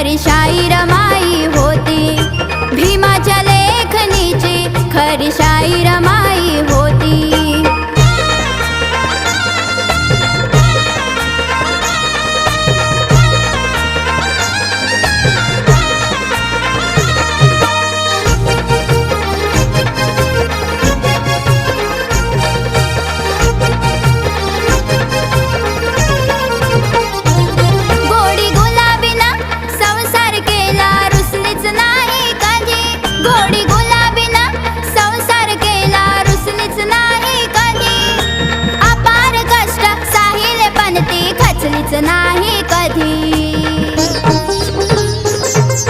खरी शाहीर माई होती. भीमाच्या लेखनीची खरी शाहीर घोडी गुलाबी ना संसार नाही कधी. अपार कष्ट साहिले पण ती नाही कधी.